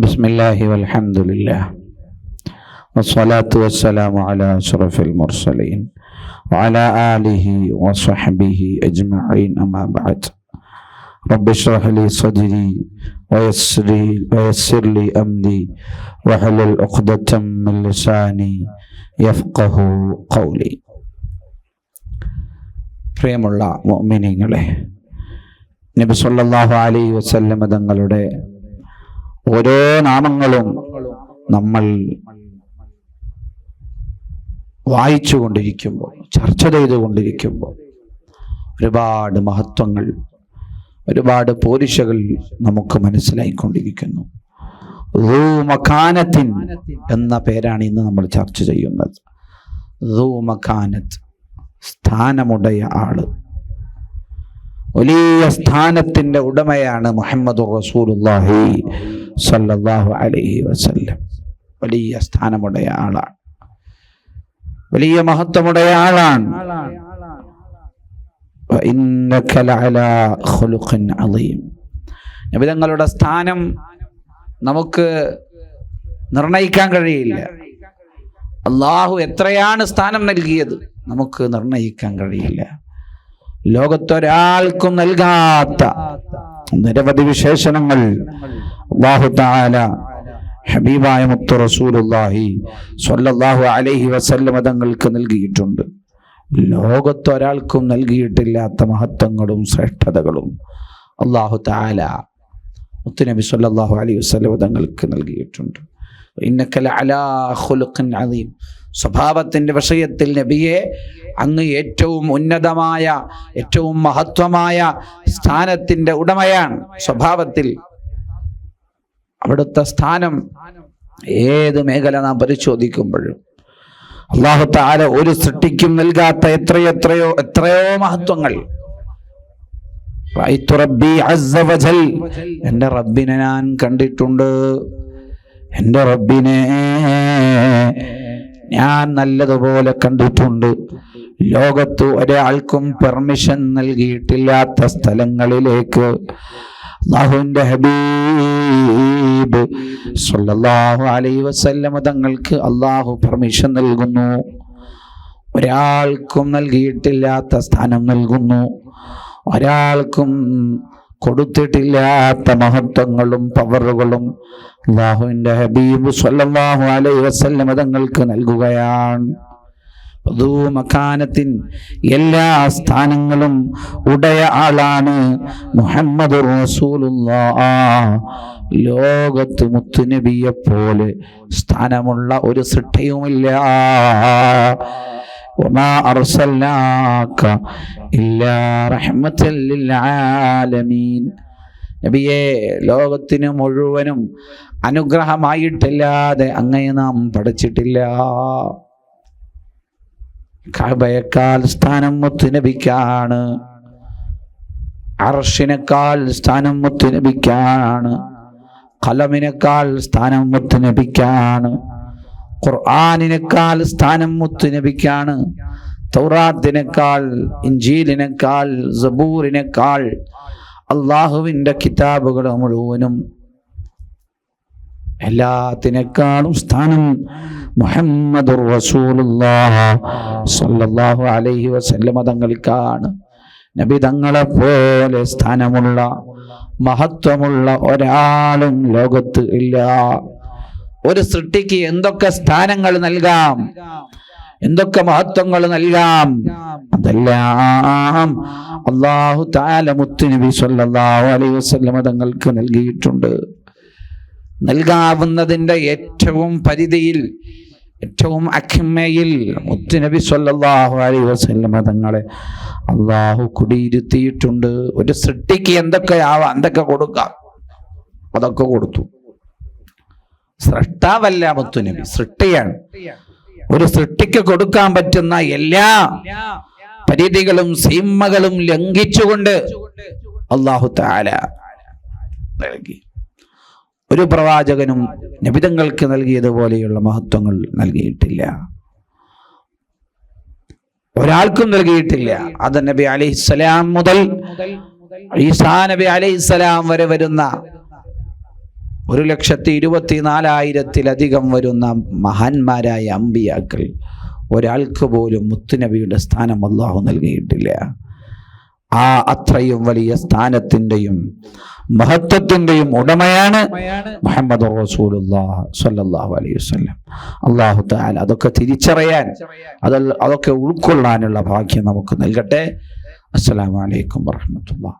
بسم الله والحمد لله والصلاة والسلام على أشرف المرسلين وعلى آله وصحبه أجمعين أما بعد رب اشرح لي صدري ويسر لي, ويسر لي أمري واحلل عقدة من لساني يفقه قولي പ്രിയമുള്ള മോമിനിങ്ങളെ നബി സല്ലല്ലാഹു അലൈഹി വസല്ലമ തങ്ങളുടെ ഓരോ നാമങ്ങളും നമ്മൾ വായിച്ചു കൊണ്ടിരിക്കുമ്പോൾ ചർച്ച ചെയ്തുകൊണ്ടിരിക്കുമ്പോൾ ഒരുപാട് മഹത്വങ്ങൾ ഒരുപാട് പോരിശകൾ നമുക്ക് മനസ്സിലായിക്കൊണ്ടിരിക്കുന്നു. ധൂ മക്കാനത്തിൻ എന്ന പേരാണ് ഇന്ന് നമ്മൾ ചർച്ച ചെയ്യുന്നത്. ധൂ മക്കാനത്ത് സ്ഥാനമുടയ ആൾ. വലിയ സ്ഥാനത്തിന്റെ ഉടമയാണ് മുഹമ്മദ് റസൂലുല്ലാഹി സല്ലാഹു അലൈഹി വസല്ലം. വലിയ സ്ഥാനമുടയ ആളാണ്. വലിയ മഹത്വമുടയ ആളാണ്. നബിതങ്ങളുടെ സ്ഥാനം നമുക്ക് നിർണയിക്കാൻ കഴിയില്ല. അള്ളാഹു എത്രയാണ് സ്ഥാനം നൽകിയത്? നമുക്ക് നിർണയിക്കാൻ കഴിയില്ല. ലോകത്തൊരാൾക്കും നൽകാത്ത നിരവധി വിശേഷണങ്ങൾ അള്ളാഹു താല ഹബീബായ മുത്തു റസൂലുള്ളാഹി സ്വല്ലല്ലാഹു അലൈഹി വസല്ലമ തങ്ങൾക്ക് നൽകിയിട്ടുണ്ട്. ലോകത്തൊരാൾക്കും നൽകിയിട്ടില്ലാത്ത മഹത്വങ്ങളും ശ്രേഷ്ഠതകളും അള്ളാഹു താല മുത്തുനബി സല്ലല്ലാഹു അലൈഹി വസല്ലമ തങ്ങൾക്ക് നൽകിയിട്ടുണ്ട്. ഇന്നക്കല അലാഹുലുഖിൻ അദീം. സ്വഭാവത്തിന്റെ വിഷയത്തിൽ നബിയെ അങ്ങ് ഏറ്റവും ഉന്നതമായ ഏറ്റവും മഹത്വമായ സ്ഥാനത്തിന്റെ ഉടമയാണ്. സ്വഭാവത്തിൽ അവിടുത്തെ സ്ഥാനം ഏത് മേഖല നാം പരിശോധിക്കുമ്പോഴും അള്ളാഹു താര ഒരു സൃഷ്ടിക്കും നൽകാത്ത എത്രയെത്രയോ എത്രയോ മഹത്വങ്ങൾ. എന്റെ റബ്ബിനെ ഞാൻ കണ്ടിട്ടുണ്ട്. എന്റെ റബ്ബിനെ ഞാൻ നല്ലതുപോലെ കണ്ടിട്ടുണ്ട്. ലോകത്ത് ഒരാൾക്കും പെർമിഷൻ നൽകിയിട്ടില്ലാത്ത സ്ഥലങ്ങളിലേക്ക് അള്ളാഹുവിന്റെ ഹബീബ് സല്ലല്ലാഹു അലൈഹി വസല്ലമ തങ്ങൾക്ക് അള്ളാഹു പെർമിഷൻ നൽകുന്നു. ഒരാൾക്കും നൽകിയിട്ടില്ലാത്ത സ്ഥാനം നൽകുന്നു. ഒരാൾക്കും കൊടുത്തിട്ടില്ലാത്ത മഹത്വങ്ങളും പവറുകളും അള്ളാഹുവിന്റെ ഹബീബ് സ്വല്ലാഹു അലൈ വസല്ലം തങ്ങൾക്ക് നൽകുകയാണ്. മക്കാനത്തിൻ എല്ലാ സ്ഥാനങ്ങളും ഉടയ ആളാണ് മുഹമ്മദ് ലോകത്ത് മുത്തുനബിയെ പോലെ സ്ഥാനമുള്ള ഒരു സൃഷ്ടയുമില്ല. ഇല്ലാ ആലമീൻ നബിയെ ലോകത്തിന് മുഴുവനും അനുഗ്രഹമായിട്ടല്ലാതെ അങ്ങയെ നാം പഠിച്ചിട്ടില്ല. കബയേക്കാൾ സ്ഥാനം മുത്തുനബിക്കാണ് അർഷിനേക്കാൾ സ്ഥാനം മുത്തുനബിക്കാണ് കലമിനേക്കാൾ സ്ഥാനം മുത്തുനബിക്കാണ് ഖുർആാനിനേക്കാൾ സ്ഥാനം മുത്തുനബിക്കാണ് തൗറാത്തിനേക്കാൾ ഇഞ്ചീലിനേക്കാൾ സബൂറിനേക്കാൾ അള്ളാഹുവിന്റെ കിതാബുകൾ മുഴുവനും എല്ലാത്തിനേക്കാളും സ്ഥാനം മുഹമ്മദ് സല്ലല്ലാഹു അലൈഹി വസല്ലമ തങ്ങൾക്കാണ്. നബി തങ്ങളെ പോലെ സ്ഥാനമുള്ള മഹത്വമുള്ള ഒരാളും ലോകത്ത് ഇല്ല. ഒരു സൃഷ്ടിക്ക് എന്തൊക്കെ സ്ഥാനങ്ങൾ നൽകാം? എന്തൊക്കെ മഹത്വങ്ങൾ നൽകാം അതെല്ലാം അള്ളാഹു താല മുത്തുനബി സല്ലാഹു അലൈഹി വസല്ലമ തങ്ങൾക്ക് നൽകിയിട്ടുണ്ട്. നൽകാവുന്നതിന്റെ ഏറ്റവും പരിധിയിൽ ഏറ്റവും അഖിമയിൽ മുത്തുനബി സല്ലാഹു അലൈഹി വസല്ലമ തങ്ങളെ അള്ളാഹു കുടിയിരുത്തിയിട്ടുണ്ട്. ഒരു സൃഷ്ടിക്ക് എന്തൊക്കെ എന്തൊക്കെ കൊടുക്കാം? അതൊക്കെ കൊടുത്തു. സൃഷ്ടാവല്ല മുത്തുനബി സൃഷ്ടിയാണ്. ഒരു സൃഷ്ടിക്ക് കൊടുക്കാൻ പറ്റുന്ന എല്ലാ പരിധികളും സീമകളും ലംഘിച്ചുകൊണ്ട് അള്ളാഹു താല നൽകി. ഒരു പ്രവാചകനും നിബിതങ്ങൾക്ക് നൽകിയതുപോലെയുള്ള മഹത്വങ്ങൾ നൽകിയിട്ടില്ല. ഒരാൾക്കും നൽകിയിട്ടില്ല. അത് നബി അലൈഹിസ്സലാം മുതൽ ഈസാ നബി അലൈഹിസ്സലാം വരെ വരുന്ന ഒരു ലക്ഷത്തി ഇരുപത്തി നാലായിരത്തിലധികം വരുന്ന മഹാന്മാരായ അമ്പിയാക്കൾ ഒരാൾക്ക് പോലും മുത്തുനബിയുടെ സ്ഥാനം അള്ളാഹു നൽകിയിട്ടില്ല. ആ അത്രയും വലിയ സ്ഥാനത്തിന്റെയും മഹത്വത്തിന്റെയും ഉടമയാണ് മുഹമ്മദ് സല്ലല്ലാഹു അലൈഹി വസല്ലം. അള്ളാഹു താല അതൊക്കെ തിരിച്ചറിയാൻ അത് അതൊക്കെ ഉൾക്കൊള്ളാനുള്ള ഭാഗ്യം നമുക്ക് നൽകട്ടെ. അസ്സലാമു അലൈക്കും വറഹ്മത്തുള്ളാഹി